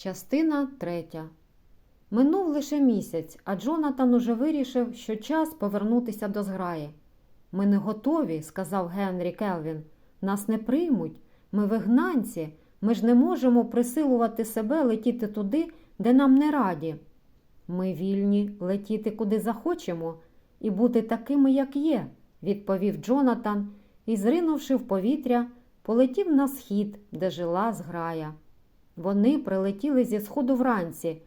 Частина третя. Минув лише місяць, а Джонатан уже вирішив, що час повернутися до зграї. Ми не готові, сказав Генрі Келвін. Нас не приймуть. Ми вигнанці. Ми ж не можемо присилувати себе летіти туди, де нам не раді. Ми вільні летіти куди захочемо і бути такими, як є, відповів Джонатан і, зринувши в повітря, полетів на схід, де жила зграя. Вони прилетіли зі сходу вранці,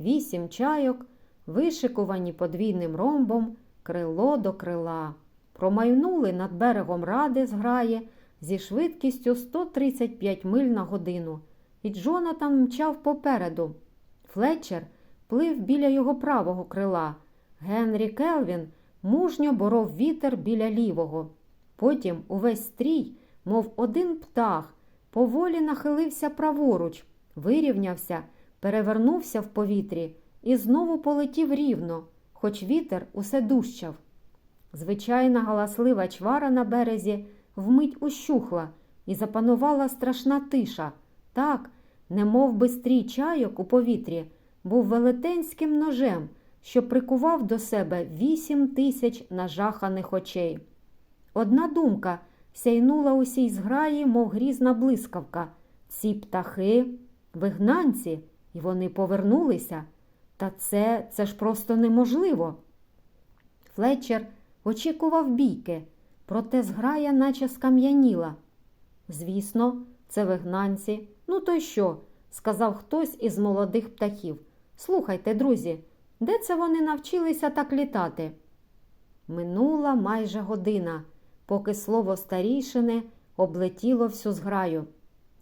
вісім чайок, вишикувані подвійним ромбом, крило до крила. Промайнули над берегом ради зграї зі швидкістю 135 миль на годину, і Джонатан мчав попереду. Флетчер плив біля його правого крила. Генрі Келвін мужньо боров вітер біля лівого. Потім увесь стрій, мов один птах, поволі нахилився праворуч, вирівнявся, перевернувся в повітрі і знову полетів рівно, хоч вітер усе дужчав. Звичайна галаслива чвара на березі вмить ущухла і запанувала страшна тиша. Так, немов би стрій чайок у повітрі, був велетенським ножем, що прикував до себе вісім тисяч нажаханих очей. Одна думка сяйнула усій зграї, мов грізна блискавка. Ці птахи вигнанці, і вони повернулися. Та це, це ж просто неможливо. Флетчер очікував бійки, проте зграя наче скам'яніла. Звісно, це вигнанці. Ну то й що? сказав хтось із молодих птахів. Слухайте, друзі, де це вони навчилися так літати? Минула майже година, поки слово старійшини облетіло всю зграю.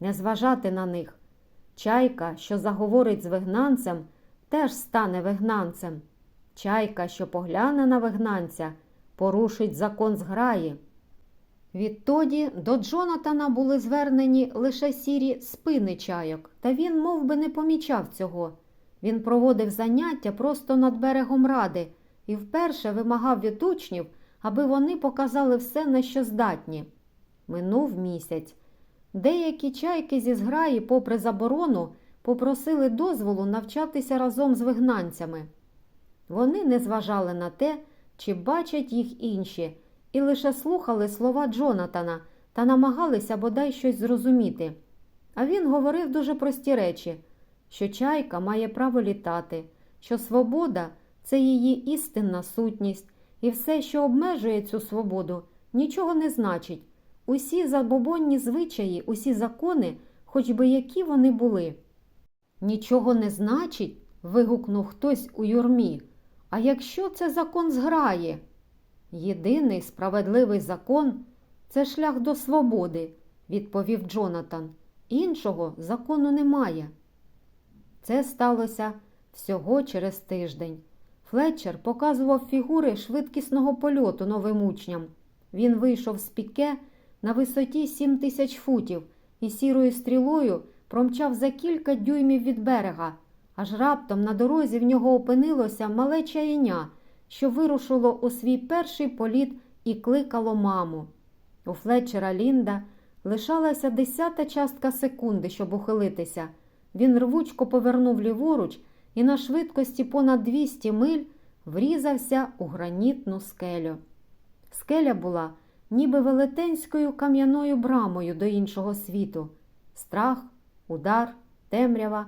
Не зважати на них. Чайка, що заговорить з вигнанцем, теж стане вигнанцем. Чайка, що погляне на вигнанця, порушить закон зграї. Відтоді до Джонатана були звернені лише сірі спини чайок, та він мов би, не помічав цього. Він проводив заняття просто над берегом ради і вперше вимагав від учнів, аби вони показали все, на що здатні. Минув місяць. Деякі чайки зі зграї, попри заборону, попросили дозволу навчатися разом з вигнанцями. Вони не зважали на те, чи бачать їх інші, і лише слухали слова Джонатана та намагалися бодай щось зрозуміти. А він говорив дуже прості речі, що чайка має право літати, що свобода це її істинна сутність, і все, що обмежує цю свободу, нічого не значить. Усі забобонні звичаї, усі закони, хоч би які вони були. Нічого не значить, вигукнув хтось у юрмі. А якщо це закон зграє? Єдиний справедливий закон це шлях до свободи, відповів Джонатан. Іншого закону немає. Це сталося всього через тиждень. Флетчер показував фігури швидкісного польоту новим учням. Він вийшов з піке на висоті сім тисяч футів і сірою стрілою промчав за кілька дюймів від берега, аж раптом на дорозі в нього опинилося мале чаєння, що вирушило у свій перший політ і кликало маму. У Флетчера Лінда лишалася десята частка секунди, щоб ухилитися. Він рвучко повернув ліворуч і на швидкості понад 200 миль врізався у гранітну скелю. Скеля була ніби велетенською кам'яною брамою до іншого світу. Страх, удар, темрява.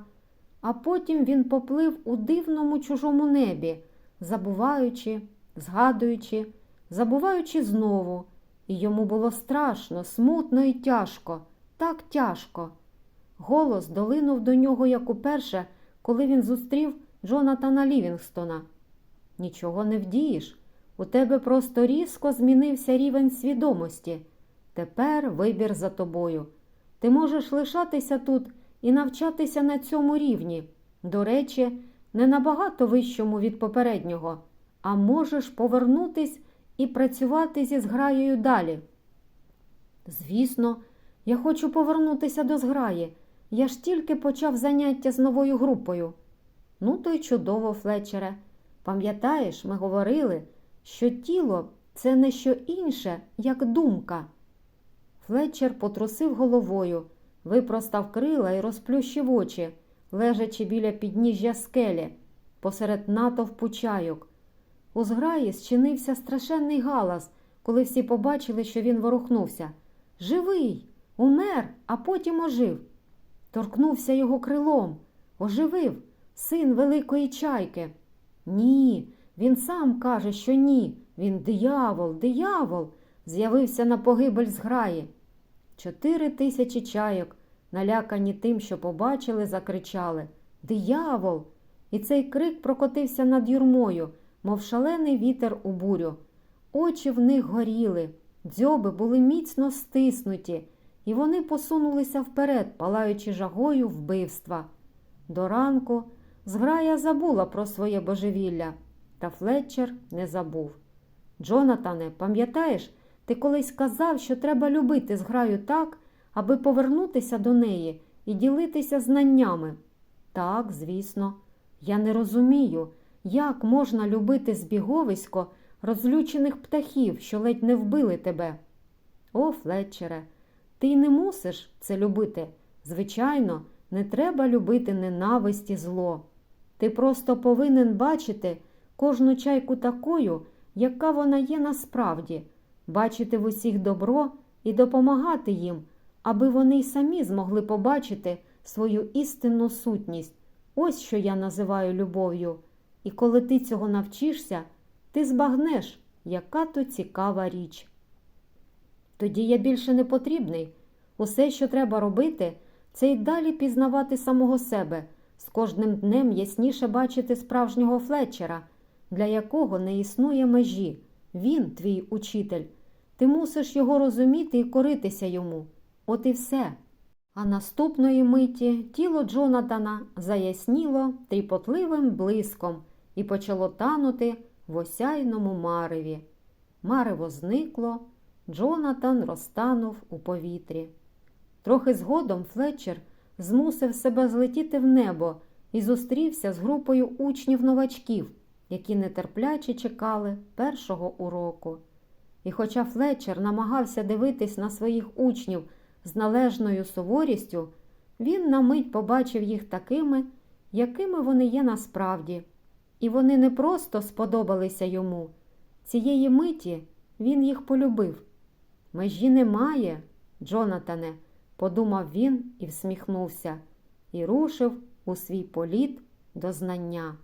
А потім він поплив у дивному чужому небі, забуваючи, згадуючи, забуваючи знову. І йому було страшно, смутно і тяжко, так тяжко. Голос долинув до нього як уперше, коли він зустрів Джонатана Лівінгстона. Нічого не вдієш. У тебе просто різко змінився рівень свідомості. Тепер вибір за тобою. Ти можеш лишатися тут і навчатися на цьому рівні. До речі, не набагато вищому від попереднього, а можеш повернутись і працювати зі зграєю далі. Звісно, я хочу повернутися до зграї. Я ж тільки почав заняття з новою групою. Ну, то й чудово, Флетчере. Пам'ятаєш, ми говорили, що тіло це не що інше, як думка. Флетчер потрусив головою, випростав крила і розплющив очі, лежачи біля підніжжя скелі, посеред натовпу чайок. У зграї зчинився страшенний галас, коли всі побачили, що він ворухнувся. Живий, умер, а потім ожив. Торкнувся його крилом, оживив син великої чайки. Ні, він сам каже, що ні. Він диявол, диявол, з'явився на погибель зграї. Чотири тисячі чайок, налякані тим, що побачили, закричали Диявол! І цей крик прокотився над юрмою, мов шалений вітер у бурю. Очі в них горіли, дзьоби були міцно стиснуті, і вони посунулися вперед, палаючи жагою вбивства. До ранку зграя забула про своє божевілля, та Флетчер не забув. Джонатане, пам'ятаєш, ти колись казав, що треба любити зграю так, аби повернутися до неї і ділитися знаннями. Так, звісно, я не розумію, як можна любити збіговисько розлючених птахів, що ледь не вбили тебе. О, Флетчере, ти й не мусиш це любити. Звичайно, не треба любити ненависть і зло. Ти просто повинен бачити кожну чайку такою, яка вона є насправді, бачити в усіх добро і допомагати їм, аби вони й самі змогли побачити свою істинну сутність. Ось що я називаю любов'ю. І коли ти цього навчишся, ти збагнеш, яка то цікава річ. Тоді я більше не потрібний. Усе, що треба робити, це й далі пізнавати самого себе, з кожним днем ясніше бачити справжнього Флетчера, для якого не існує межі. Він, твій учитель. Ти мусиш його розуміти і коритися йому. От і все. А наступної миті тіло Джонатана заясніло тріпотливим блиском і почало танути в осяйному мареві. Марево зникло, Джонатан розтанув у повітрі. Трохи згодом Флетчер змусив себе злетіти в небо і зустрівся з групою учнів-новачків, які нетерпляче чекали першого уроку. І хоча Флетчер намагався дивитись на своїх учнів з належною суворістю, він на мить побачив їх такими, якими вони є насправді. І вони не просто сподобалися йому. Цієї миті він їх полюбив. Межі немає, Джонатане, подумав він і всміхнувся, і рушив у свій політ до знання.